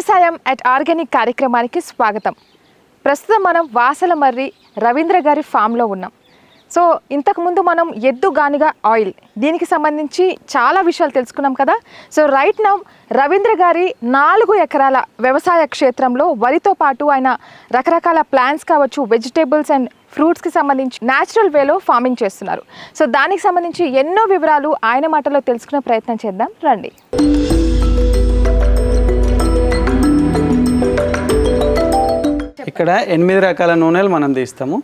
వ్యవసాయం at organic కార్యక్రమానికి స్వాగతం. ప్రస్తుతం మనం వాసల మర్రి రవీంద్ర గారి ఫామ్లో ఉన్నాం. సో ఇంతకుముందు మనం ఎద్దు గానిగా ఆయిల్ దీనికి సంబంధించి చాలా విషయాలు తెలుసుకున్నాం కదా. సో రైట్ నౌ రవీంద్ర గారి నాలుగు ఎకరాల వ్యవసాయ క్షేత్రంలో వరితో పాటు ఆయన రకరకాల ప్లాంట్స్ కావచ్చు వెజిటేబుల్స్ అండ్ ఫ్రూట్స్కి సంబంధించి న్యాచురల్ వేలో ఫార్మింగ్ చేస్తున్నారు. సో దానికి సంబంధించి ఎన్నో వివరాలు ఆయన మాటలో తెలుసుకునే ప్రయత్నం చేద్దాం. రండి. ఇక్కడ ఎనిమిది రకాల నూనెలు మనం తీస్తాము.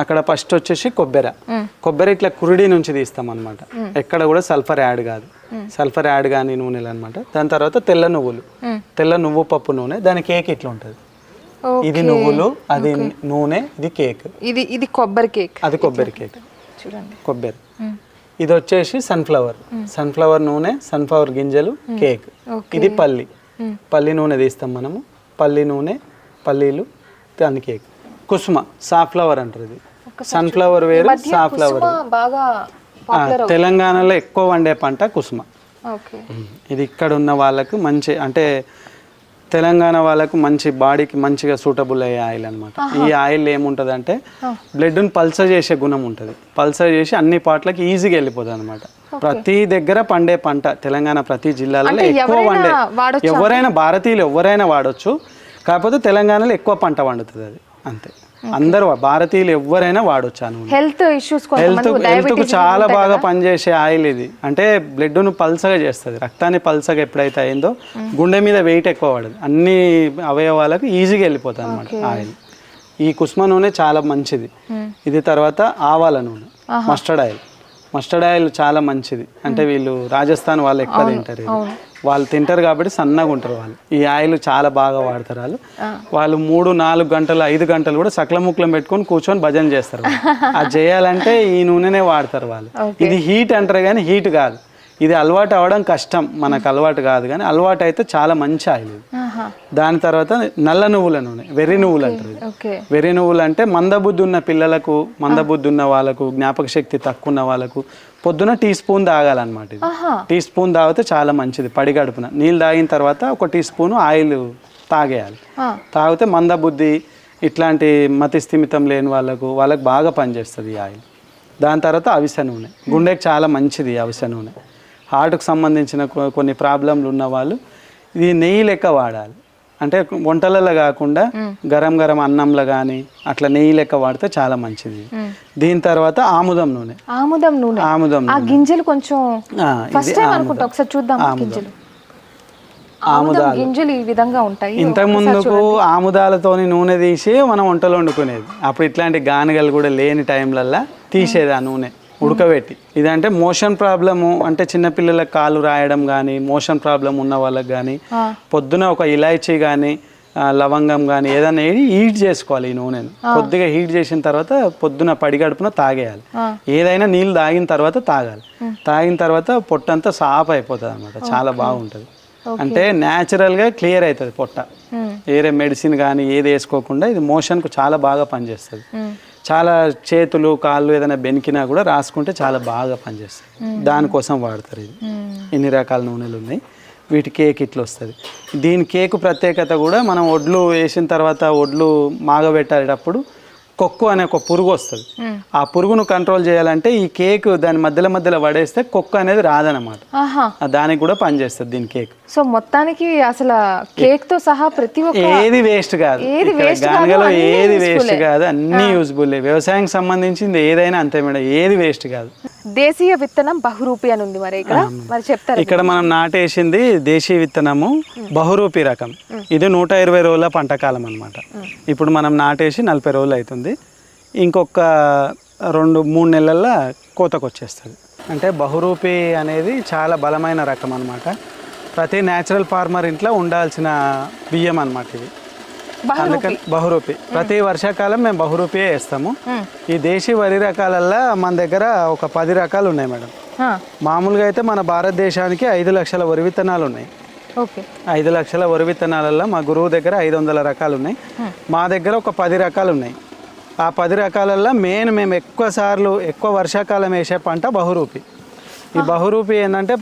అక్కడ ఫస్ట్ వచ్చేసి కొబ్బరి. కొబ్బరి ఇట్లా కురుడి నుంచి తీస్తాం అనమాట ఎక్కడ కూడా సల్ఫర్ యాడ్ కాదు. సల్ఫర్ యాడ్ కాని నూనెలు అనమాట దాని తర్వాత తెల్ల నువ్వులు. తెల్ల నువ్వు పప్పు నూనె దాని కేక్ ఇట్లా ఉంటుంది. ఇది నువ్వులు అది నూనె ఇది కేక్. ఇది ఇది కొబ్బరి కేక్. అది కొబ్బరి కేక్. చూడండి. కొబ్బరి. ఇది వచ్చేసి సన్ఫ్లవర్. సన్ఫ్లవర్ నూనె సన్ఫ్లవర్ గింజలు కేక్. ఇది పల్లి. పల్లి నూనె తీస్తాం మనము. పల్లి నూనె పల్లీలు దాని కేక్. కుసుమ సాఫ్లవర్ అంటారు ఇది. సన్ఫ్లవర్ వేరు సాఫ్లవర్ తెలంగాణలో ఎక్కువ వండే పంట కుసుమ. ఇది ఇక్కడ ఉన్న వాళ్ళకు మంచి అంటే తెలంగాణ వాళ్ళకు మంచి బాడీకి మంచిగా సూటబుల్ అయ్యే ఆయిల్ అనమాట ఈ ఆయిల్ ఏముంటుంది అంటే బ్లడ్ను పల్సర్ చేసే గుణం ఉంటుంది. పల్సర్ చేసి అన్ని పాటలకి ఈజీగా వెళ్ళిపోతుంది అనమాట ప్రతి దగ్గర పండే పంట తెలంగాణ ప్రతి జిల్లాలలో ఎక్కువ వండే. వాడొచ్చా? ఎవరైనా భారతీయులు ఎవరైనా వాడొచ్చు. కాకపోతే తెలంగాణలో ఎక్కువ పంట వండుతుంది అది. అంతే. అందరూ భారతీయులు ఎవరైనా వాడొచ్చు ఆ నూనె. హెల్త్ ఇష్యూస్ హెల్త్ హెల్త్కు చాలా బాగా పనిచేసే ఆయిల్ ఇది. అంటే బ్లడ్ను పల్సగా చేస్తుంది. రక్తాన్ని పల్సగా ఎప్పుడైతే అయిందో గుండె మీద వెయిట్ ఎక్కువ పడదు. అన్ని అవయవాలకు ఈజీగా వెళ్ళిపోతుంది అనమాట ఆయిల్. ఈ కుస్మ నూనె చాలా మంచిది. ఇది తర్వాత ఆవాల నూనె మస్టర్డ్ ఆయిల్. మస్టర్డ్ ఆయిల్ చాలా మంచిది. అంటే వీళ్ళు రాజస్థాన్ వాళ్ళు ఎక్కువ తింటారు. వాళ్ళు తింటారు కాబట్టి సన్నగా ఉంటారు వాళ్ళు. ఈ ఆయిల్ చాలా బాగా వాడతారు వాళ్ళు. వాళ్ళు మూడు నాలుగు గంటలు ఐదు గంటలు కూడా సకల ముక్కలం పెట్టుకొని కూర్చొని భజన చేస్తారు. అది చేయాలంటే ఈ నూనెనే వాడతారు వాళ్ళు. ఇది హీట్ అంటారు కానీ హీట్ కాదు. ఇది అలవాటు అవ్వడం కష్టం. మనకు అలవాటు కాదు కానీ అలవాటు అయితే చాలా మంచి ఆయిల్ దాని తర్వాత నల్ల నువ్వుల నూనె వెర్రి నువ్వులు అంటారు వెర్రి నువ్వులు అంటే మందబుద్ధి ఉన్న పిల్లలకు మందబుద్ధి ఉన్న వాళ్ళకు జ్ఞాపక శక్తి తక్కువ ఉన్న వాళ్ళకు పొద్దున టీ స్పూన్ తాగాలన్నమాట ఇది. టీ స్పూన్ తాగితే చాలా మంచిది పడి గడుపున. నీళ్ళు తాగిన తర్వాత ఒక టీ స్పూన్ ఆయిల్ తాగేయాలి. తాగితే మందబుద్ధి ఇట్లాంటి మతి స్థిమితం లేని వాళ్ళకు వాళ్ళకి బాగా పనిచేస్తుంది ఈ ఆయిల్. దాని తర్వాత అవిసె నూనె. గుండెకి చాలా మంచిది అవిసె నూనె. హార్ట్కి సంబంధించిన కొన్ని ప్రాబ్లంలు ఉన్న వాళ్ళు ఇది నెయ్యి లెక్క వాడాలి. అంటే వంటలలో కాకుండా గరం గరం అన్నంలో కానీ అట్లా నెయ్యి లెక్క వాడితే చాలా మంచిది. దీని తర్వాత ఆముదం నూనె. ఆముదం నూనె. ఆముదం ఆ గింజలు కొంచెం ఫస్ట్ టైం. అనుకుంటా. ఒకసారి చూద్దాం. గింజలు. ఆముదం గింజలు ఈ విధంగా ఉంటాయి. ఇంతకు ముందుకు ఆముదాలతోని నూనె తీసి మనం వంటలు వండుకునేది. అప్పుడు ఇట్లాంటి గానుగలు కూడా లేని టైంలల్లా తీసేది ఆ నూనె. ఉడకబెట్టి. ఇదంటే మోషన్ ప్రాబ్లము అంటే చిన్నపిల్లలకు కాలు రాయడం కానీ మోషన్ ప్రాబ్లం ఉన్న వాళ్ళకి కానీ పొద్దున ఒక ఇలాచీ కానీ లవంగం కానీ ఏదైనా హీట్ చేసుకోవాలి ఈ నూనెను. కొద్దిగా హీట్ చేసిన తర్వాత పొద్దున పడిగడుపున తాగేయాలి. ఏదైనా నీళ్ళు తాగిన తర్వాత తాగాలి. తాగిన తర్వాత పొట్టంతా సాఫ్ అయిపోతుంది అనమాట చాలా బాగుంటుంది. అంటే న్యాచురల్గా క్లియర్ అవుతుంది పొట్ట. వేరే మెడిసిన్ కానీ ఏది వేసుకోకుండా ఇది మోషన్కు చాలా బాగా పనిచేస్తుంది. చాలా చేతులు కాళ్ళు ఏదైనా బెనికినా కూడా రాసుకుంటే చాలా బాగా పనిచేస్తుంది దానికోసం వాడతారు ఇది. ఇన్ని రకాల నూనెలు ఉన్నాయి. వీటి కేక్ ఇట్లా వస్తుంది. దీని కేకు ప్రత్యేకత కూడా మనం ఒడ్లు వేసిన తర్వాత ఒడ్లు మాగబెట్టేటప్పుడు కొక్కు అనే ఒక పురుగు వస్తుంది. ఆ పురుగును కంట్రోల్ చేయాలంటే ఈ కేక్ దాని మధ్యలో మధ్యలో పడేస్తే కొక్కు అనేది రాదనమాట దానికి కూడా పనిచేస్తుంది దీని కేక్. సో మొత్తానికి అసలు కేక్తో సహా ప్రతి ఒక్క ఏది వేస్ట్ కాదు. ఏది గానుగలో అన్నీ ఏది వేస్ట్. కాదు అన్ని యూజ్ఫుల్ వ్యవసాయం సంబంధించింది ఏదైనా అంతే మేడం ఏది వేస్ట్ కాదు. దేశీయ విత్తనం బహురూపి అని ఉంది మరి ఇక్కడ. మరి చెప్తారు ఇక్కడ మనం నాటేసింది దేశీయ విత్తనము బహురూపి రకం. ఇది నూట ఇరవై రోజుల పంటకాలం అన్నమాట. ఇప్పుడు మనం నాటేసి నలభై రోజులు అవుతుంది ఇంకొక రెండు మూడు నెలల్లో కోతకు వచ్చేస్తుంది. అంటే బహురూపి అనేది చాలా బలమైన రకం అన్నమాట. ప్రతి న్యాచురల్ ఫార్మర్ ఇంట్లో ఉండాల్సిన బియ్యం అన్నమాట ఇది. అందుకని బహురూపి. ప్రతి వర్షాకాలం మేము బహురూపియే వేస్తాము. ఈ దేశీ వరి రకాలల్లో మన దగ్గర ఒక పది రకాలు ఉన్నాయి మేడం. మామూలుగా అయితే మన భారతదేశానికి ఐదు లక్షల వరి విత్తనాలు ఉన్నాయి. ఓకే. ఐదు లక్షల వరి విత్తనాలలో మా గురువు దగ్గర ఐదు వందల రకాలు ఉన్నాయి. మా దగ్గర ఒక పది రకాలు ఉన్నాయి. ఆ పది రకాలల్లో మెయిన్ మేము ఎక్కువ సార్లు ఎక్కువ వర్షాకాలం వేసే పంట బహురూపి. ఈ బహురూపి ఏంటంటే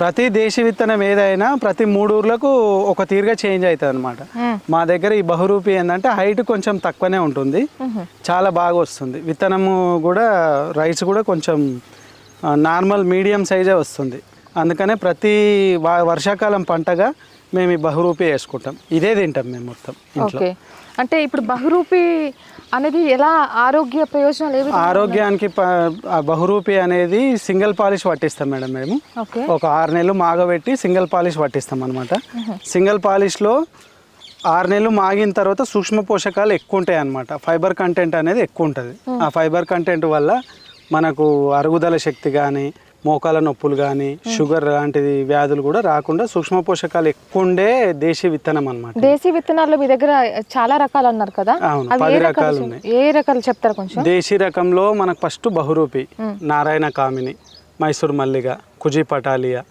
ప్రతి దేశీ విత్తనం ఏదైనా ప్రతి మూడు ఊర్లకు ఒక తీరుగా చేంజ్ అవుతుంది అనమాట. మా దగ్గర ఈ బహురూపి ఏంటంటే హైట్ కొంచెం తక్కువనే ఉంటుంది. చాలా బాగా వస్తుంది. విత్తనము కూడా రైస్ కూడా కొంచెం నార్మల్ మీడియం సైజే వస్తుంది. అందుకనే ప్రతి వర్షాకాలం పంటగా మేము ఈ బహురూపి వేసుకుంటాం. ఇదే తింటాం మేము మొత్తం ఇంట్లో. అంటే ఇప్పుడు బహురూపి అనేది ఎలా ఆరోగ్య ప్రయోజనాలు ఏవి ఆరోగ్యానికి బహురూపి అనేది సింగిల్ పాలిష్ పట్టిస్తాం మేడం మేము. ఒక ఆరు నెలలు మాగబెట్టి సింగిల్ పాలిష్ పట్టిస్తాం అనమాట సింగిల్ పాలిష్లో ఆరు నెలలు మాగిన తర్వాత సూక్ష్మ పోషకాలు ఎక్కువ ఉంటాయి అనమాట ఫైబర్ కంటెంట్ అనేది ఎక్కువ ఉంటుంది. ఆ ఫైబర్ కంటెంట్ వల్ల మనకు అరుగుదల శక్తి కానీ మోకాల నొప్పులు కానీ షుగర్ లాంటిది వ్యాధులు కూడా రాకుండా సూక్ష్మ పోషకాలు ఎక్కువ ఉండే దేశీ విత్తనం అనమాట దేశీ విత్తనాల్లో మీ దగ్గర చాలా రకాలు అన్నారు కదా? అవును, పది రకాలు ఉన్నాయి. ఏ రకాలు చెప్తారా కొంచెం? దేశీ రకంలో మనకు ఫస్ట్ బహురూపి నారాయణ కామిని మైసూర్ మల్లిగ కుజి పటాలియా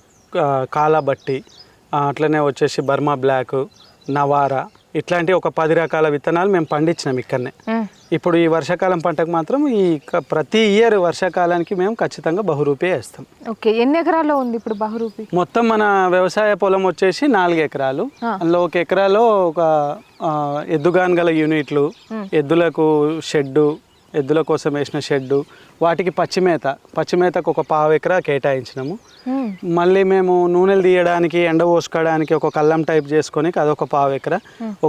కాలాబట్టి అట్లనే వచ్చేసి బర్మా బ్లాక్ నవారా ఇట్లాంటి ఒక పది రకాల విత్తనాలు మేము పండించినాం ఇక్కడనే. ఇప్పుడు ఈ వర్షాకాలం పంటకు మాత్రం ఈ ప్రతి ఇయర్ వర్షాకాలానికి మేము ఖచ్చితంగా బహురూపే వేస్తాం. ఓకే ఎన్ని ఎకరాల్లో ఉంది ఇప్పుడు బహురూపి? మొత్తం మన వ్యవసాయ పొలం వచ్చేసి నాలుగు ఎకరాలు. అందులో ఒక ఎకరాలో ఒక ఎద్దుగాన్ గల యూనిట్లు ఎద్దులకు షెడ్డు ఎద్దుల కోసం వేసిన షెడ్డు వాటికి పచ్చిమేత పచ్చిమేతకు ఒక పావు ఎకరా కేటాయించినాము. మళ్ళీ మేము నూనెలు తీయడానికి ఎండ పోసుకోవడానికి ఒక కల్లం టైప్ చేసుకొని అదొక పావు ఎకరా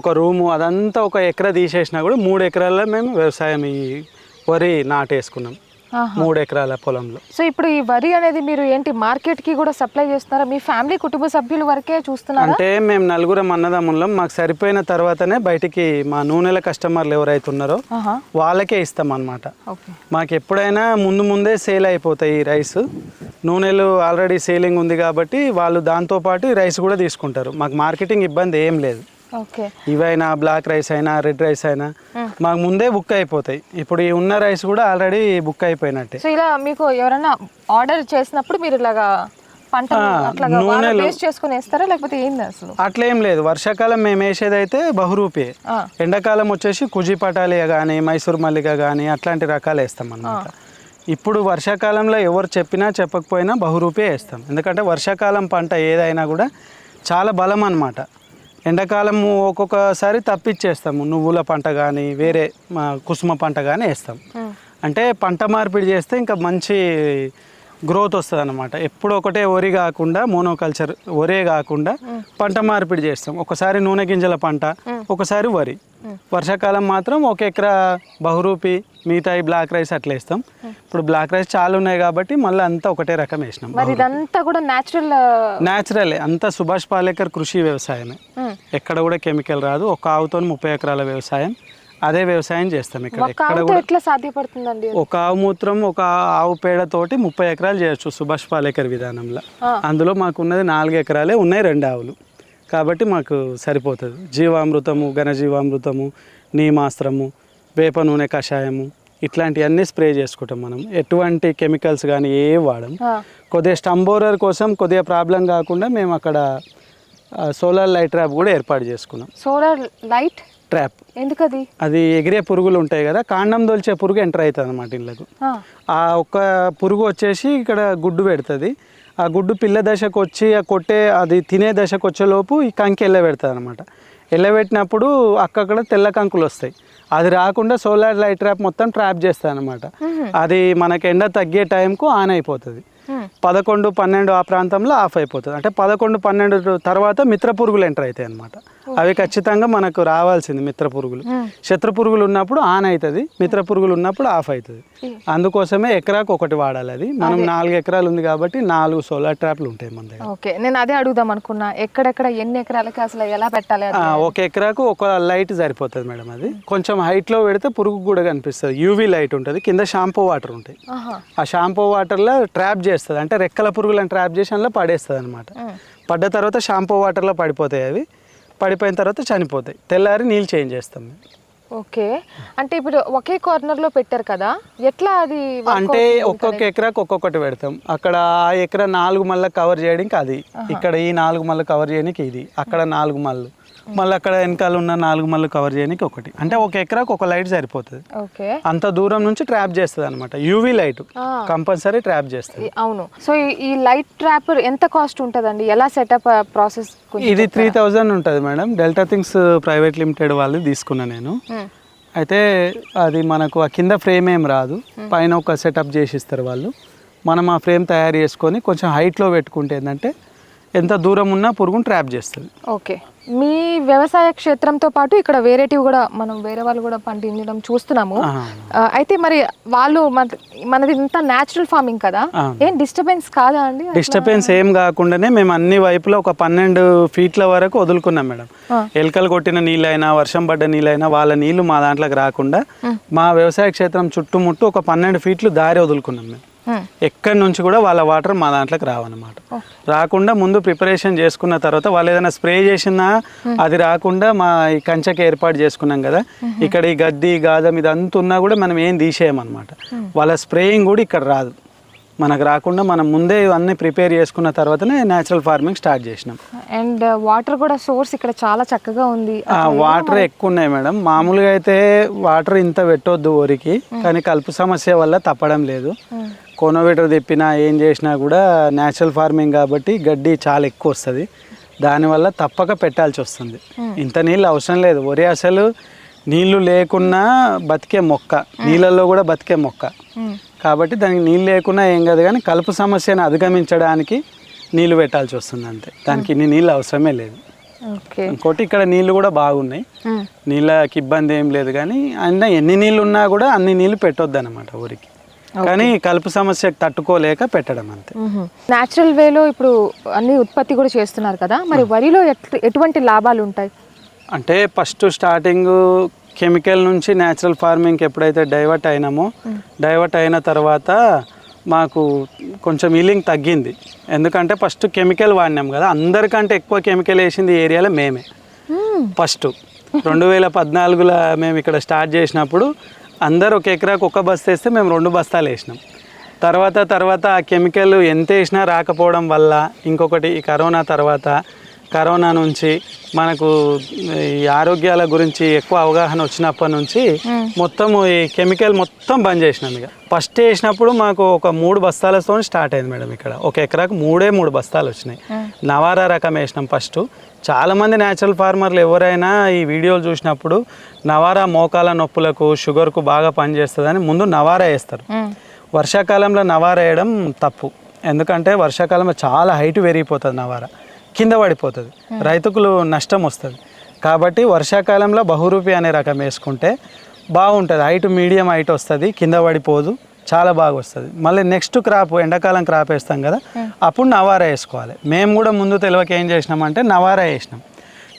ఒక రూము అదంతా ఒక ఎకరా తీసేసినా కూడా మూడు ఎకరాల్లో మేము వ్యవసాయం ఈ వరి నాటేసుకున్నాం. మూడు ఎకరాల పొలంలో. సో ఇప్పుడు ఈ వరి అనేది మీరు ఏంటి మార్కెట్కి కూడా సప్లై చేస్తున్నారా? మీ ఫ్యామిలీ కుటుంబ సభ్యుల వరకే చూస్తున్నారా? అంటే మేము నలుగురం అన్నదమ్ములం మాకు సరిపోయిన తర్వాతనే బయటికి మా నూనెల కస్టమర్లు ఎవరైతే ఉన్నారో. వాళ్ళకే ఇస్తాం అన్నమాట ఓకే. మాకు ఎప్పుడైనా ముందు ముందే సేల్ అయిపోతాయి ఈ రైస్. నూనెలు ఆల్రెడీ సేలింగ్ ఉంది కాబట్టి వాళ్ళు దాంతోపాటు రైస్ కూడా తీసుకుంటారు. మాకు మార్కెటింగ్ ఇబ్బంది ఏం లేదు. ఇవైనా బ్లాక్ రైస్ అయినా రెడ్ రైస్ అయినా మాకు ముందే బుక్ అయిపోతాయి. ఇప్పుడు ఈ ఉన్న రైస్ కూడా ఆల్రెడీ బుక్ అయిపోయినట్టే. సో ఇలా మీకు ఎవరైనా ఆర్డర్ చేసినప్పుడు మీరు ఇలాగా పంట చేసుకుని వేస్తారా? లేకపోతే ఏంది అసలు? అట్లేం లేదు. వర్షాకాలం మేము వేసేది అయితే బహురూపే. ఎండాకాలం వచ్చేసి కుజి పటాలియ కానీ మైసూర్ మల్లిక కానీ అట్లాంటి రకాలు వేస్తాం అన్నమాట. ఇప్పుడు వర్షాకాలంలో ఎవరు చెప్పినా చెప్పకపోయినా బహురూపే వేస్తాం. ఎందుకంటే వర్షాకాలం పంట ఏదైనా కూడా చాలా బలం అన్నమాట. ఎండాకాలం ఒక్కొక్కసారి తప్పిచ్చేస్తాము నువ్వుల పంట కానీ వేరే మా కుసుమ పంట కానీ వేస్తాం. అంటే పంట మార్పిడి చేస్తే ఇంకా మంచి గ్రోత్ వస్తుంది అనమాట ఎప్పుడు ఒకటే వరి కాకుండా మోనోకల్చర్ వరే కాకుండా పంట మార్పిడి చేస్తాం. ఒకసారి నూనె గింజల పంట ఒకసారి వరి. వర్షాకాలం మాత్రం ఒక ఎకరా బహురూపి మిగతా ఈ బ్లాక్ రైస్ అట్లా వేస్తాం. ఇప్పుడు బ్లాక్ రైస్ చాలా ఉన్నాయి కాబట్టి మళ్ళీ అంతా ఒకటే రకం వేసినాం. మరి ఇదంతా కూడా న్యాచురల్ న్యాచురలే అంతా సుభాష్ పాలేకర్ కృషి వ్యవసాయమే. ఎక్కడ కూడా కెమికల్ రాదు. ఒక ఆవుతో ముప్పై ఎకరాల వ్యవసాయం. అదే వ్యవసాయం చేస్తాం ఇక్కడ. ఎక్కడ ఆవుతో ఎట్లా సాధ్యపడుతుందండి ఒక ఆవు మూత్రం ఒక ఆవు పేడతోటి ముప్పై ఎకరాలు చేయొచ్చు సుభాష్ పాలేకర్ విధానంలో. అందులో మాకు ఉన్నది నాలుగు ఎకరాలే ఉన్నాయి రెండు ఆవులు. కాబట్టి మాకు సరిపోతుంది. జీవామృతము ఘనజీవామృతము నీమాస్త్రము వేప నూనె కషాయము ఇట్లాంటివన్నీ స్ప్రే చేసుకుంటాం మనం. ఎటువంటి కెమికల్స్ కానీ ఏ వాడం. కొద్దిగా స్టంబోరర్ కోసం కొద్దిగా ప్రాబ్లం కాకుండా మేము అక్కడ సోలార్ లైట్ ట్రాప్ కూడా ఏర్పాటు చేసుకున్నాం. Solar light trap. ఎందుకది? అది ఎగిరే పురుగులు ఉంటాయి కదా కాండం దొల్చే పురుగు ఎంటర్ అవుతుంది అనమాట ఇళ్ళకు. ఆ. ఒక్క పురుగు వచ్చేసి ఇక్కడ గుడ్డు పెడుతుంది. ఆ గుడ్డు పిల్ల దశకు వచ్చి ఆ కొట్టే అది తినే దశకు వచ్చేలోపు ఈ కంకి ఎల్లబెడుతుంది అనమాట ఎల్లబెట్టినప్పుడు అక్కక్కడ తెల్ల కంకులు వస్తాయి. అది రాకుండా సోలార్ లైట్ ట్రాప్ మొత్తం ట్రాప్ చేస్తుంది అనమాట అది మనకి ఎండ తగ్గే టైంకు ఆన్ అయిపోతుంది. పదకొండు పన్నెండు ఆ ప్రాంతంలో ఆఫ్ అయిపోతుంది. అంటే పదకొండు పన్నెండు తర్వాత మిత్ర పురుగులు ఎంటర్ అవుతాయి అనమాట అవి ఖచ్చితంగా మనకు రావాల్సింది మిత్ర పురుగులు. శత్రు పురుగులు ఉన్నప్పుడు ఆన్ అవుతుంది మిత్ర పురుగులు ఉన్నప్పుడు ఆఫ్ అవుతుంది అందుకోసమే ఎకరాకు ఒకటి వాడాలి అది. మనం నాలుగు ఎకరాలు ఉంది కాబట్టి నాలుగు సోలార్ ట్రాప్లు ఉంటాయి మన దగ్గర. ఓకే నేను అదే అడుగుదాం అనుకున్నా. ఎక్కడెక్కడ ఎన్ని ఎకరాలకి అసలు ఎలా పెట్టాలి ఒక ఎకరాకు ఒక లైట్ సరిపోతుంది మేడం అది. కొంచెం హైట్లో పెడితే పురుగు కూడా కనిపిస్తుంది. యూవీ లైట్ ఉంటుంది కింద షాంపూ వాటర్ ఉంటాయి. ఆ షాంపూ వాటర్లో ట్రాప్ చేస్తుంది. అంటే రెక్కల పురుగులను ట్రాప్ చేసి అందులో పడేస్తుంది అనమాట పడ్డ తర్వాత షాంపూ వాటర్లో పడిపోతాయి అవి. పడిపోయిన తర్వాత చనిపోతాయి. తెల్లారి నీళ్ళు చేంజ్ చేస్తాం మేము. ఓకే. అంటే ఇప్పుడు ఒకే కార్నర్లో పెట్టారు కదా? ఎట్లా అది అంటే? ఒక్కొక్క ఎకరాకు ఒక్కొక్కటి పెడతాం. అక్కడ ఆ ఎకరా నాలుగు మళ్ళీ కవర్ చేయడానికి అది. ఇక్కడ ఈ నాలుగు మళ్ళీ కవర్ చేయడానికి ఇది. అక్కడ నాలుగు మళ్ళు. మళ్ళీ అక్కడ వెనకాల ఉన్న నాలుగు మళ్ళీ కవర్ చేయడానికి ఒకటి. అంటే ఒక ఎకరాకు ఒక లైట్ సరిపోతుంది. ఓకే. అంత దూరం నుంచి ట్రాప్ చేస్తుంది అనమాట యూవీ లైట్. కంపల్సరీ ట్రాప్ చేస్తుంది. అవును. సో ఈ- ఈ లైట్ ట్రాప్ ఎంత కాస్ట్ ఉంటుందండి? ఎలా సెటప్ ప్రాసెస్ ఇది త్రీ థౌజండ్ ఉంటుంది madam. Delta things private limited వాళ్ళు తీసుకున్నా నేను. అయితే అది మనకు ఆ కింద ఫ్రేమ్ ఏం రాదు. పైన ఒక సెటప్ చేసి ఇస్తారు వాళ్ళు. మనం ఆ ఫ్రేమ్ తయారు చేసుకొని కొంచెం హైట్లో పెట్టుకుంటే ఏంటంటే ఎంత దూరం ఉన్నా పురుగును ట్రాప్ చేస్తుంది. ఓకే. మీ వ్యవసాయ క్షేత్రంతో పాటు ఇక్కడ వేరేటివి కూడా మనం వేరే వాళ్ళు కూడా పండించడం చూస్తున్నాము అయితే మరి వాళ్ళు మన మనది ఇంత న్యాచురల్ ఫార్మింగ్ కదా. ఏం డిస్టర్బెన్స్ కాదా అండి డిస్టర్బెన్స్ ఏం కాకుండానే మేము అన్ని వైపులో ఒక పన్నెండు ఫీట్ల వరకు వదులుకున్నాం మేడం. ఎలకలు కొట్టిన నీళ్ళైనా వర్షం పడ్డ నీళ్ళైనా వాళ్ళ నీళ్ళు మా దాంట్లోకి రాకుండా మా వ్యవసాయ క్షేత్రం చుట్టుముట్టు ఒక పన్నెండు ఫీట్లు దారి వదులుకున్నాం మేము. ఎక్కడి నుంచి కూడా వాళ్ళ వాటర్ మా దాంట్లోకి రావన్నమాట. రాకుండా ముందు ప్రిపరేషన్ చేసుకున్న తర్వాత వాళ్ళు ఏదైనా స్ప్రే చేసినా అది రాకుండా మా ఈ కంచెకి ఏర్పాటు చేసుకున్నాం కదా. ఇక్కడ ఈ గడ్డి గాదం ఇదంతా ఉన్నా కూడా మనం ఏం తీసేయమన్నమాట. వాళ్ళ స్ప్రేయింగ్ కూడా ఇక్కడ రాదు. మనకు రాకుండా మనం ముందే ఇవన్నీ ప్రిపేర్ చేసుకున్న తర్వాతనే న్యాచురల్ ఫార్మింగ్ స్టార్ట్ చేసినాం. అండ్ వాటర్ కూడా సోర్స్ ఇక్కడ చాలా చక్కగా ఉంది. వాటర్ ఎక్కువ ఉన్నాయి మేడం. మామూలుగా అయితే వాటర్ ఇంత పెట్టొద్దు ఊరికి కానీ కలుపు సమస్య వల్ల తప్పడం లేదు. కోనోవేటర్ తెప్పినా ఏం చేసినా కూడా న్యాచురల్ ఫార్మింగ్ కాబట్టి గడ్డి చాలా ఎక్కువ వస్తుంది. దానివల్ల తప్పక పెట్టాల్సి వస్తుంది. ఇంత నీళ్ళు అవసరం లేదు. వరి అసలు నీళ్ళు లేకున్నా బతికే మొక్క. నీళ్ళల్లో కూడా బతికే మొక్క. Hmm. కాబట్టి దానికి నీళ్ళు లేకున్నా ఏం కాదు కానీ కలుపు సమస్యను అధిగమించడానికి నీళ్ళు పెట్టాల్సి వస్తుంది అంతే. దానికి ఇన్ని నీళ్ళు అవసరమే లేదు. ఇంకోటి ఇక్కడ నీళ్ళు కూడా బాగున్నాయి. నీళ్ళకి ఇబ్బంది ఏం లేదు కానీ అయినా ఎన్ని నీళ్ళు ఉన్నా కూడా అన్ని నీళ్ళు పెట్టొద్దు అనమాట ఊరికి. కానీ కలుపు సమస్యకు తట్టుకోలేక పెట్టడం అంతే. న్యాచురల్ వేలో ఇప్పుడు అన్ని ఉత్పత్తి కూడా చేస్తున్నారు కదా మరి వరిలో ఎట్- ఎటువంటి లాభాలు ఉంటాయి? అంటే ఫస్ట్ స్టార్టింగ్ కెమికల్ నుంచి న్యాచురల్ ఫార్మింగ్కి ఎప్పుడైతే డైవర్ట్ అయినామో డైవర్ట్ అయిన తర్వాత మాకు కొంచెం ఈలింగ్ తగ్గింది. ఎందుకంటే ఫస్ట్ కెమికల్ వాడినాం కదా అందరికంటే ఎక్కువ కెమికల్ వేసింది ఏరియాలో మేమే. ఫస్ట్. రెండు వేల పద్నాలుగులో మేము ఇక్కడ స్టార్ట్ చేసినప్పుడు అందరు ఒక ఎకరాకు ఒక బస్తా వేస్తే మేము రెండు బస్తాలు వేసినాం. తర్వాత తర్వాత ఆ కెమికల్ ఎంత వేసినా రాకపోవడం వల్ల ఇంకొకటి ఈ కరోనా తర్వాత కరోనా నుంచి మనకు ఈ ఆరోగ్యాల గురించి ఎక్కువ అవగాహన వచ్చినప్పటి నుంచి మొత్తం ఈ కెమికల్ మొత్తం బంద్ చేసినాం ఇక. ఫస్ట్ వేసినప్పుడు మాకు ఒక మూడు బస్తాలతో స్టార్ట్ అయింది మేడం ఇక్కడ. ఒక ఎకరాకు మూడే మూడు బస్తాలు వచ్చినాయి. నవారా రకం వేసినాం ఫస్ట్. చాలామంది న్యాచురల్ ఫార్మర్లు ఎవరైనా ఈ వీడియోలు చూసినప్పుడు నవారా మోకాల నొప్పులకు షుగర్కు బాగా పనిచేస్తుందని ముందు నవారా వేస్తారు. వర్షాకాలంలో నవారా వేయడం తప్పు. ఎందుకంటే వర్షాకాలంలో చాలా హైట్ పెరిగిపోతుంది నవారా. కింద పడిపోతుంది. రైతుకులు నష్టం వస్తుంది. కాబట్టి వర్షాకాలంలో బహురూపి అనే రకం వేసుకుంటే బాగుంటుంది. హైట్ మీడియం హైట్ వస్తుంది. కింద పడిపోదు. చాలా బాగా వస్తుంది. మళ్ళీ నెక్స్ట్ క్రాప్ ఎండాకాలం క్రాప్ వేస్తాం కదా అప్పుడు నవారా వేసుకోవాలి. మేము కూడా ముందు తెలియక ఏం చేసినామంటే నవారా వేసినాం.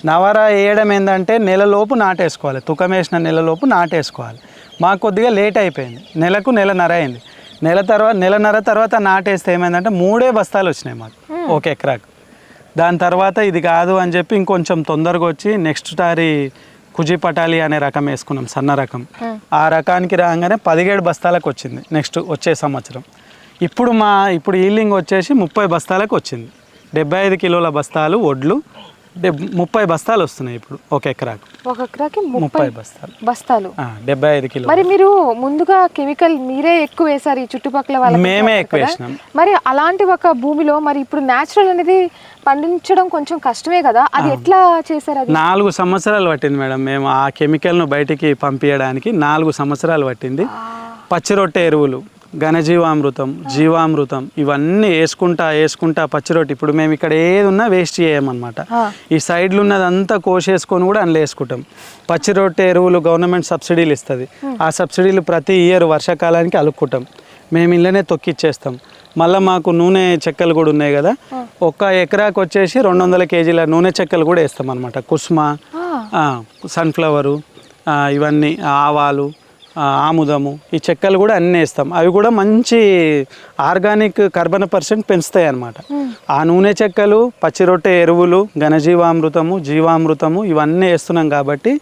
నవారా వేయడం ఏంటంటే నెలలోపు నాటేసుకోవాలి. తుకం వేసిన నెలలోపు నాటేసుకోవాలి. మాకు కొద్దిగా లేట్ అయిపోయింది. నెలకు నెలన్నర అయింది. నెల తర్వాత నెలన్నర తర్వాత నాటేస్తే ఏమైందంటే మూడే బస్తాలు వచ్చినాయి మాకు ఒక ఎకరాకు. దాని తర్వాత ఇది కాదు అని చెప్పి ఇంకొంచెం తొందరగా వచ్చి నెక్స్ట్ సారి కుజి పటాలి అనే రకం వేసుకున్నాం సన్న రకం. ఆ రకానికి రాగానే పదిహేడు బస్తాలకు వచ్చింది నెక్స్ట్ వచ్చే సంవత్సరం. ఇప్పుడు మా ఇప్పుడు ఈల్డింగ్ వచ్చేసి ముప్పై బస్తాలకు వచ్చింది. డెబ్బై ఐదు కిలోల బస్తాలు వడ్లు డెబ్ ముప్పై బస్తాలు వస్తున్నాయి ఇప్పుడు ఒక ఎకరాకు. ఒక ఎకరాకి ముప్పై బస్తాలు. బస్తాలు. డెబ్బై ఐదు కిలో మరి మీరు ముందుగా కెమికల్ మీరే ఎక్కువ వేసారు ఈ చుట్టుపక్కల వాళ్ళకి మేమే ఎక్కువ? వేసినాం. మరి అలాంటి ఒక భూమిలో మరి ఇప్పుడు న్యాచురల్ అనేది పండించడం కొంచెం కష్టమే కదా? అది ఎట్లా చేశారు అది? నాలుగు సంవత్సరాలు పట్టింది మేడం. మేము ఆ కెమికల్ను బయటికి పంపించడానికి నాలుగు సంవత్సరాలు పట్టింది. పచ్చిరొట్టె ఎరువులు. ఘనజీవామృతం జీవామృతం ఇవన్నీ వేసుకుంటా వేసుకుంటా పచ్చిరొట్టె ఇప్పుడు మేము ఇక్కడ ఏది ఉన్నా వేస్ట్ చేయమన్నమాట. ఈ సైడ్లో ఉన్నదంతా కోసేసుకొని కూడా అందులో వేసుకుంటాం. పచ్చిరొట్టె ఎరువులు గవర్నమెంట్ సబ్సిడీలు ఇస్తుంది. ఆ సబ్సిడీలు ప్రతి ఇయర్ వర్షాకాలానికి అలుక్కుంటాం. మేము ఇళ్ళనే తొక్కిచ్చేస్తాం. మళ్ళీ మాకు నూనె చెక్కలు కూడా ఉన్నాయి కదా. ఒక్క ఎకరాకు వచ్చేసి రెండు వందల కేజీల నూనె చెక్కలు కూడా వేస్తాం అనమాట కుస్మా సన్ఫ్లవరు ఇవన్నీ ఆవాలు ఆముదము ఈ చెక్కలు కూడా అన్నీ వేస్తాం. అవి కూడా మంచి ఆర్గానిక్ కర్బన పర్సెంట్ పెంచుతాయి అన్నమాట ఆ నూనె చెక్కలు పచ్చిరొట్టె ఎరువులు ఘనజీవామృతము జీవామృతము ఇవన్నీ వేస్తున్నాం కాబట్టి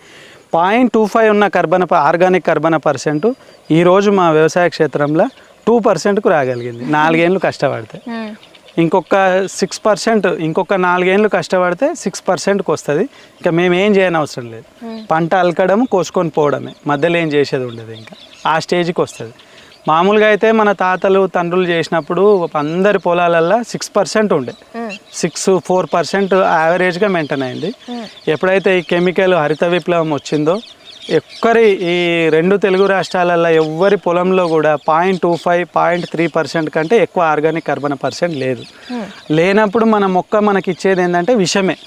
పాయింట్ టూ ఫైవ్ ఉన్న కర్బన ఆర్గానిక్ కర్బన పర్సెంట్ ఈరోజు మా వ్యవసాయ క్షేత్రంలో టూ పర్సెంట్కు రాగలిగింది. నాలుగేళ్ళు కష్టపడితే. ఇంకొక సిక్స్ పర్సెంట్ ఇంకొక నాలుగేళ్ళు కష్టపడితే సిక్స్ పర్సెంట్కి వస్తుంది. ఇంకా మేము ఏం చేయని అవసరం లేదు. పంట అలకడం కోసుకొని పోవడమే. మధ్యలో ఏం చేసేది ఉండదు ఇంకా. ఆ స్టేజ్కి వస్తుంది. మామూలుగా అయితే మన తాతలు తండ్రులు చేసినప్పుడు అందరి పొలాలల్లో సిక్స్ పర్సెంట్ ఉండే. సిక్స్ ఫోర్ పర్సెంట్ యావరేజ్గా మెయింటైన్ అయింది. ఎప్పుడైతే ఈ కెమికల్ హరిత విప్లవం వచ్చిందో ఎక్కరి ఈ రెండు తెలుగు రాష్ట్రాలలో ఎవ్వరి పొలంలో కూడా point two five point three percent కంటే ఎక్కువ ఆర్గానిక్ కర్బన పర్సెంట్ లేదు. లేనప్పుడు మన మొక్క మనకి ఇచ్చేది ఏంటంటే విషమే.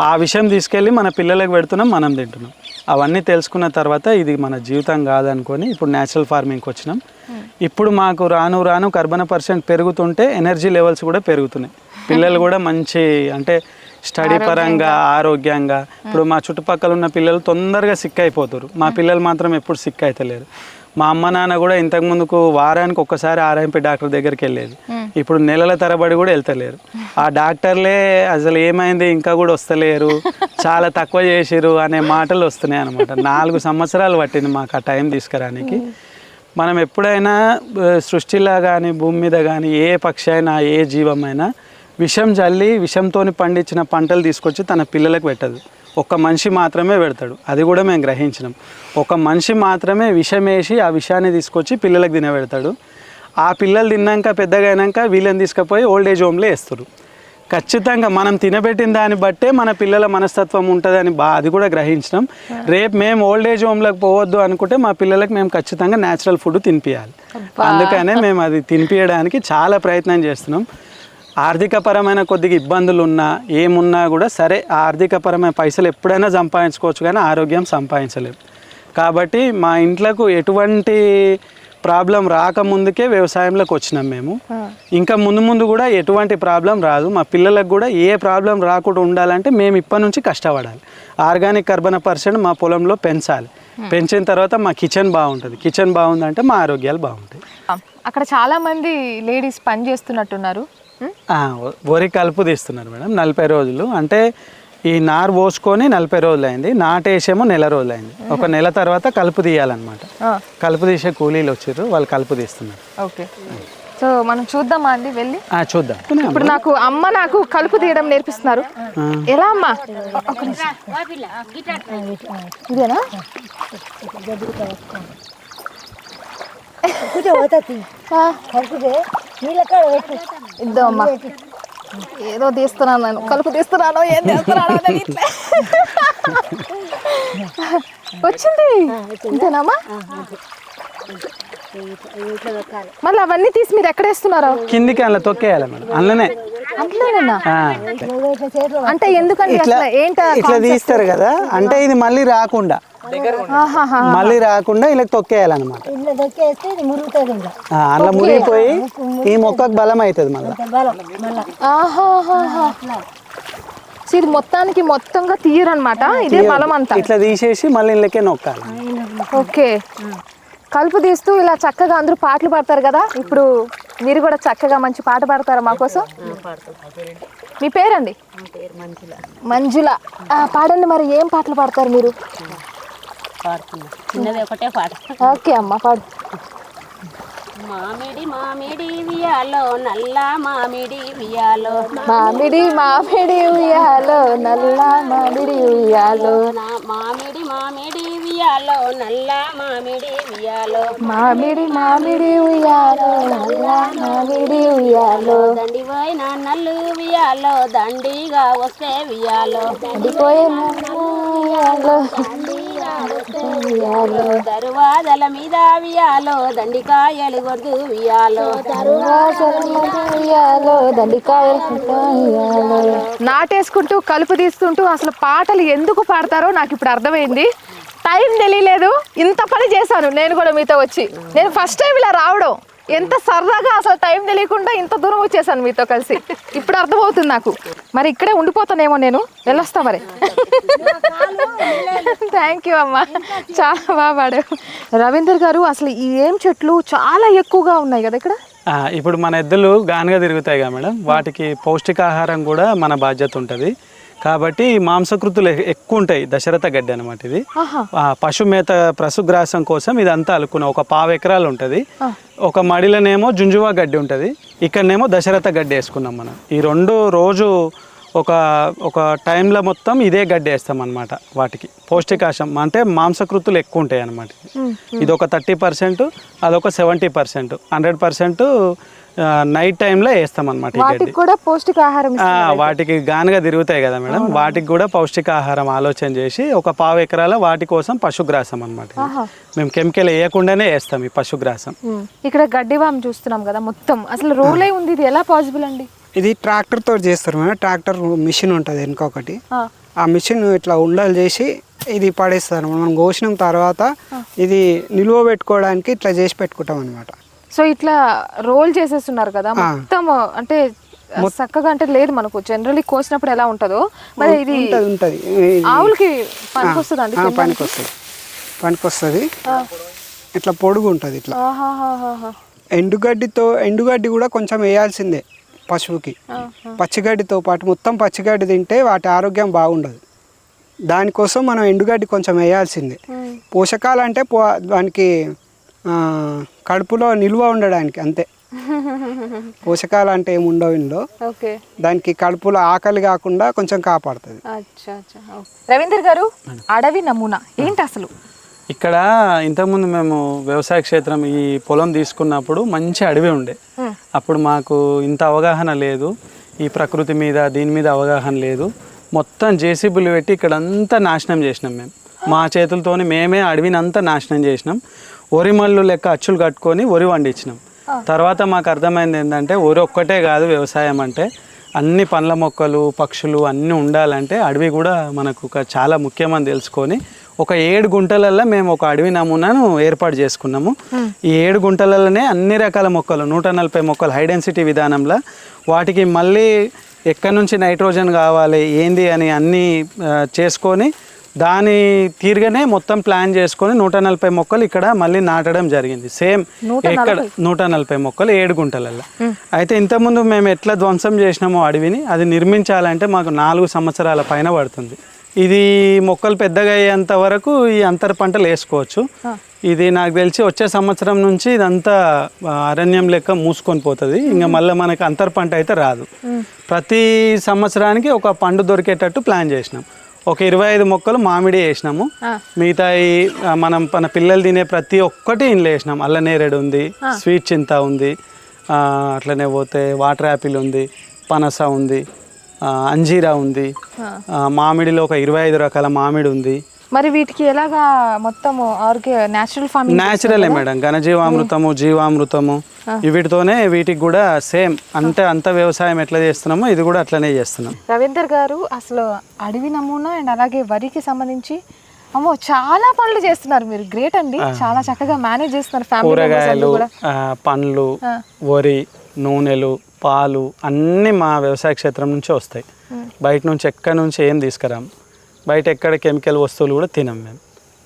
ఆ విషయం తీసుకెళ్ళి మన పిల్లలకు పెడుతున్నాం మనం తింటున్నాం. అవన్నీ తెలుసుకున్న తర్వాత ఇది మన జీవితం కాదనుకొని ఇప్పుడు న్యాచురల్ ఫార్మింగ్కి వచ్చినాం. ఇప్పుడు మాకు రాను రాను కర్బన పర్సెంట్ పెరుగుతుంటే ఎనర్జీ లెవెల్స్ కూడా పెరుగుతున్నాయి. పిల్లలు కూడా మంచి అంటే స్టడీ పరంగా ఆరోగ్యంగా. ఇప్పుడు మా చుట్టుపక్కల ఉన్న పిల్లలు తొందరగా సిక్ అయిపోతారు మా పిల్లలు మాత్రం ఎప్పుడు సిక్ అవుతలేరు మా అమ్మ నాన్న కూడా ఇంతకు ముందుకు వారానికి ఒక్కసారి ఆర్ఎంపీ డాక్టర్ దగ్గరికి వెళ్ళేది. ఇప్పుడు నెలల తరబడి కూడా వెళ్తలేరు. ఆ డాక్టర్లే అసలు ఏమైంది? ఇంకా కూడా వస్తలేరు. చాలా తక్కువ చేసిరు అనే మాటలు వస్తున్నాయి అనమాట నాలుగు సంవత్సరాలు పట్టింది మాకు ఆ టైం తీసుకురానికి. మనం ఎప్పుడైనా సృష్టిలో కానీ భూమి మీద కానీ ఏ పక్షి అయినా ఏ జీవమైనా విషం జల్లి విషంతో పండించిన పంటలు తీసుకొచ్చి తన పిల్లలకు పెట్టదు. ఒక మనిషి మాత్రమే పెడతాడు. అది కూడా మేము గ్రహించినాం. ఒక మనిషి మాత్రమే విషం వేసి ఆ విషాన్ని తీసుకొచ్చి పిల్లలకు తినబెడతాడు. ఆ పిల్లలు తిన్నాక పెద్దగా అయినాక వీళ్ళని తీసుకుపోయి ఓల్డ్ ఏజ్ హోమ్లో వేస్తారు. ఖచ్చితంగా మనం తినబెట్టిన దాన్ని బట్టే మన పిల్లల మనస్తత్వం ఉంటుందని బా అది కూడా గ్రహించినాం. రేపు మేము ఓల్డ్ ఏజ్ హోమ్లోకి పోవద్దు అనుకుంటే మా పిల్లలకు మేము ఖచ్చితంగా న్యాచురల్ ఫుడ్ తినిపించాలి అందుకనే మేము అది తినిపించడానికి చాలా ప్రయత్నం చేస్తున్నాం. ఆర్థికపరమైన కొద్దిగా ఇబ్బందులు ఉన్నా ఏమున్నా కూడా సరే ఆర్థికపరమైన పైసలు ఎప్పుడైనా సంపాదించుకోవచ్చు కానీ ఆరోగ్యం సంపాదించలేము కాబట్టి మా ఇంట్లోకి ఎటువంటి ప్రాబ్లం రాకముందుకే వ్యవసాయంలోకి వచ్చినాం మేము. ఇంకా ముందు ముందు కూడా ఎటువంటి ప్రాబ్లం రాదు. మా పిల్లలకు కూడా ఏ ప్రాబ్లం రాకుండా ఉండాలంటే మేము ఇప్పటి నుంచి కష్టపడాలి. ఆర్గానిక్ కర్బన పర్సెంట్ మా పొలంలో పెంచాలి. పెంచిన తర్వాత మా కిచెన్ బాగుంటుంది. కిచెన్ బాగుందంటే మా ఆరోగ్యాలు బాగుంటాయి. అక్కడ చాలా మంది లేడీస్ పని చేస్తున్నట్టున్నారు. వరి కలుపు తీస్తున్నారు మేడం నలభై రోజులు. అంటే ఈ నారు పోసుకొని నలభై రోజులు అయింది నాటేసేమో నెల రోజులు అయింది ఒక నెల తర్వాత కలుపు తీయాలన్నమాట. ఆ, కలుపు తీసే కూలీలు వచ్చారు వాళ్ళు కలుపు తీస్తున్నారు. ఓకే. సో మనం చూద్దామా అండి వెళ్ళి? ఆ, చూద్దాం. ఇప్పుడు నాకు అమ్మ నాకు కలుపు తీయడం నేర్పిస్తున్నారు. ఎలా అమ్మా. ఇదేనా? పోతుంది నీళ్ళ కాడ పెట్టు. అమ్మా ఏదో తీస్తున్నాను నేను. కలుపు తీస్తున్నాను ఏం చేస్తున్నాను ఇట్లా. వచ్చింది. ఇంతేనామా? మళ్ళీ అవన్నీ తీసి మీరు ఎక్కడ వేస్తున్నారో? కిందికి అందులో తొక్కేయాలి మేడం అందులోనే. అంటే ఎందుకండి ఇట్లా అసలు ఏంట ఇట్లా తీస్తారు కదా. అంటే ఇది మళ్ళీ రాకుండా. మళ్ళీ రాకుండా ఇలా తొక్కేయాలన్నమాట. ఇట్లా దొక్కేస్తే ఇది మురుగుతుంది ఇంకా ఆ, అందులో మురిగిపోయి ఈ మొక్కకు బలం అవుతుంది మళ్ళీ. ఇంత బలం మళ్ళా. ఆహాహాహా. సో ఇది మొత్తానికి మొత్తంగా తీయరనమాట ఇదే బలం అంతా. ఇట్లా తీసేసి మళ్ళీ ఇళ్ళకే నొక్కాలి. ఓకే. కలుపు తీస్తూ ఇలా చక్కగా అందరూ పాటలు పాడతారు కదా? ఇప్పుడు మీరు కూడా చక్కగా మంచి పాట పాడతారా మా కోసం? మీ పేరండి? మంజుల. ఆ, పాడండి మరి ఏం పాటలు పాడతారు మీరు? పాడుతున్నా. చిన్నది ఒకటే పాట ఓకే అమ్మ పాడు. మామిడి మామిడి వియాలో నల్ల మామిడి వియాలో మామిడి మామిడి ఉయ్యాలో నల్ల మామిడి ఉయ్యాలో. మామిడి మామిడి వియాలో నల్ల మామిడి వియాలో మామిడి మామిడి ఉయ్యాలో నల్ల మామిడి ఉయ్యాలో. దండి పోయిన నల్లు వియాలో దండిగా వస్తే ఉయ్యాలో. ఉయ్యాలో. దరువాదల మీద వియాలో దండికాయలు కొడుతూ వియాలో ఉయ్యాలో దండికాయలు నాటేసుకుంటూ కలుపు తీస్తుంటూ అసలు పాటలు ఎందుకు పాడతారో నాకు ఇప్పుడు అర్థమైంది. టైం తెలియలేదు ఇంత పని చేశాను నేను కూడా మీతో వచ్చి. నేను ఫస్ట్ టైం ఇలా రావడం. ఎంత సరదాగా అసలు టైం తెలియకుండా ఇంత దూరం వచ్చేసాను మీతో కలిసి. ఇప్పుడు అర్థమవుతుంది నాకు. మరి ఇక్కడే ఉండిపోతానేమో నేను. వెళ్ళొస్తా మరి. థ్యాంక్ యూ అమ్మా. చాలా బాగా పాడావు. రవీందర్ గారు అసలు ఈ ఏం చెట్లు చాలా ఎక్కువగా ఉన్నాయి కదా ఇక్కడ? ఇప్పుడు మన ఎద్దులు గానుగా తిరుగుతాయి కదా మేడం. వాటికి పౌష్టికాహారం కూడా మన బాధ్యత ఉంటుంది. కాబట్టి మాంసకృతులు ఎక్కువ ఉంటాయి. దశరథ గడ్డి అనమాట ఇది. పశు మేత పశుగ్రాసం కోసం ఇదంతా అలుకున్న ఒక పావు ఎకరాలు ఉంటుంది. ఒక మడిలోనేమో జుంజువా గడ్డి ఉంటుంది. ఇక్కడనేమో దశరథ గడ్డి వేసుకున్నాం మనం. ఈ రెండు రోజు ఒక ఒక టైంలో మొత్తం ఇదే గడ్డి వేస్తాం అనమాట వాటికి. పౌష్టికాశం అంటే మాంసకృతులు ఎక్కువ ఉంటాయి అనమాట ఇది ఒక థర్టీ పర్సెంట్ అదొక seventy percent hundred percent night టైంలో వేస్తాం అనమాట వాటికి కూడా పౌష్టికాహారం వాటికి గానుగా తిరుగుతాయి కదా మేడం. వాటికి కూడా పౌష్టికాహారం ఆలోచన చేసి ఒక పావు ఎకరాల వాటి కోసం పశుగ్రాసం అనమాట మేము కెమికల్ వేయకుండానే వేస్తాం ఈ పశుగ్రాసం. ఇక్కడ గడ్డి వామ్ చూస్తున్నాం కదా మొత్తం. అసలు రోల్ ఉంది ఇది. ఎలా పాసిబుల్ అండి? ఇది ట్రాక్టర్ తోటి చేస్తారు మేడం. ట్రాక్టర్ మిషన్ ఉంటుంది వెనుకొకటి. ఆ. ఆ మిషన్ ఇట్లా ఉండలు చేసి ఇది పడేస్తారు మనం కోసినాం తర్వాత ఇది నిల్వ పెట్టుకోవడానికి ఇట్లా చేసి పెట్టుకుంటాం అనమాట. సో ఇట్లా రోల్ చేసేస్తున్నారు కదా మొత్తం అంటే చక్కగా అంటే లేదు మనకు. జనరల్లీ కోసినప్పుడు ఎలా ఉంటుందో మరి ఇది ఉంటుంది ఆవులకి పనికి వస్తుందండి పనికి వస్తుంది పనికి వస్తుంది ఇట్లా పొడుగు ఉంటుంది ఇట్లా. ఎండుగడ్డితో ఎండుగడ్డి కూడా కొంచెం వేయాల్సిందే. పశువుకి. పచ్చిగడ్డితో పాటు మొత్తం పచ్చిగడ్డి తింటే వాటి ఆరోగ్యం బాగుండదు. దానికోసం మనం ఎండుగడ్డి కొంచెం వేయాల్సిందే. పోషకాలు అంటే పో దానికి ఆ, కడుపులో నిల్వ ఉండడానికి అంతే. పోషకాలు అంటే ఏమి ఉండవు ఇందులో. ఓకే. దానికి కడుపులో ఆకలి కాకుండా కొంచెం కాపాడుతుంది. అచ్చా అచ్చా. ఓకే. రవీందర్ గారు అడవి నమూనా ఏంటి అసలు? ఇక్కడ ఇంతకుముందు మేము వ్యవసాయ క్షేత్రం ఈ పొలం తీసుకున్నప్పుడు మంచి అడవి ఉండే. అప్పుడు మాకు ఇంత అవగాహన లేదు. ఈ ప్రకృతి మీద దీని మీద అవగాహన లేదు. మొత్తం జేసీబీలు పెట్టి ఇక్కడ అంతా నాశనం చేసినాం మేము. మా చేతులతోని మేమే అడవిని అంతా నాశనం చేసినాం. వరి మళ్ళు లెక్క అచ్చులు కట్టుకొని వరి వండించినాం. తర్వాత మాకు అర్థమైంది ఏంటంటే వరి ఒక్కటే కాదు వ్యవసాయం అంటే అన్ని పండ్ల మొక్కలు పక్షులు అన్నీ ఉండాలంటే అడవి కూడా మనకు ఒక చాలా ముఖ్యమని తెలుసుకొని ఒక ఏడు గుంటలల్లో మేము ఒక అడవి నమూనాను ఏర్పాటు చేసుకున్నాము. ఈ ఏడు గుంటలలోనే అన్ని రకాల మొక్కలు నూట నలభై మొక్కలు హై డెన్సిటీ విధానంలో వాటికి మళ్ళీ ఎక్కడి నుంచి నైట్రోజన్ కావాలి ఏంది అని అన్నీ చేసుకొని దాని తీరుగానే మొత్తం ప్లాన్ చేసుకొని నూట నలభై మొక్కలు ఇక్కడ మళ్ళీ నాటడం జరిగింది. సేమ్ ఎక్కడ నూట నలభై మొక్కలు ఏడు గుంటలల్లో. అయితే ఇంతకుముందు మేము ఎట్లా ధ్వంసం చేసినామో అడవిని అది నిర్మించాలంటే మాకు నాలుగు సంవత్సరాల పైన పడుతుంది. ఇది మొక్కలు పెద్దగా అయ్యేంత వరకు ఈ అంతర పంటలు వేసుకోవచ్చు. ఇది నాకు తెలిసి వచ్చే సంవత్సరం నుంచి ఇదంతా అరణ్యం లెక్క మూసుకొని పోతుంది. ఇంకా మళ్ళీ మనకి అంతర పంట అయితే రాదు. ప్రతి సంవత్సరానికి ఒక పండు దొరికేటట్టు ప్లాన్ చేసినాం. ఒక ఇరవై ఐదు మొక్కలు మామిడి వేసినాము. మిగతా మనం మన పిల్లలు తినే ప్రతి ఒక్కటి ఇంట్లో వేసినాం. అల్లనేరేడు ఉంది స్వీట్ చింత ఉంది అట్లనే పోతే వాటర్ యాపిల్ ఉంది పనస ఉంది అంజీరా ఉంది. మామిడిలో ఒక ఇరవై ఐదు రకాల మామిడి ఉంది. మరి వీటికి ఎలాగా మొత్తం ఆర్గే న్యాచురల్ ఫార్మింగ్ న్యాచురలే మేడం. ఘనజీవామృతము జీవామృతము వీటితోనే వీటికి కూడా సేమ్. అంటే అంత వ్యవసాయం ఎట్లా చేస్తున్నామో ఇది కూడా అట్లనే చేస్తున్నాం. రవీందర్ గారు అసలు అడవి నమూనా అండ్ అలాగే వరికి సంబంధించి అమ్మో చాలా పనులు చేస్తున్నారు మీరు. గ్రేట్ అండి. చాలా చక్కగా మేనేజ్ చేస్తున్నారు ఫ్యామిలీ కూరగాయలు పండ్లు వరి నూనెలు పాలు అన్నీ మా వ్యవసాయ క్షేత్రం నుంచి వస్తాయి. బయట నుంచి ఎక్కడి నుంచి ఏం తీసుకురాం? బయట ఎక్కడ కెమికల్ వస్తువులు కూడా తినం మేము.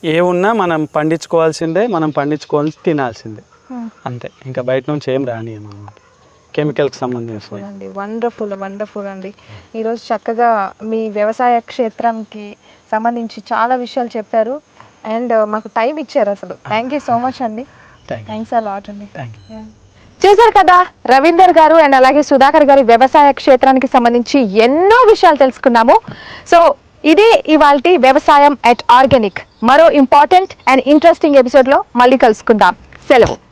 ఏ ఉన్నా మనం పండించుకోవాల్సిందే మనం పండించుకోవాల్సి తినాల్సిందే. అంతే. ఇంకా బయట నుంచి ఏం రానియం అన్నమాట. కెమికల్కి సంబంధించిన అండి వండర్ఫుల్ వండర్ఫుల్ అండి. ఈరోజు చక్కగా మీ వ్యవసాయ క్షేత్రానికి సంబంధించి చాలా విషయాలు చెప్పారు. అండ్ మాకు టైం ఇచ్చారు అసలు. థ్యాంక్ యూ సో మచ్ అండి. థ్యాంక్స్ అ లాట్ అండి. Thank you. చూసారు కదా రవీందర్ గారు అండ్ అలాగే సుధాకర్ గారి వ్యవసాయ క్షేత్రానికి సంబంధించి ఎన్నో విషయాలు తెలుసుకున్నాము. సో ఇది ఇవాళ వ్యవసాయం అట్ ఆర్గానిక్ మరో ఇంపార్టెంట్ అండ్ ఇంట్రెస్టింగ్ ఎపిసోడ్లో మళ్ళీ కలుసుకుందాం. సెలవు.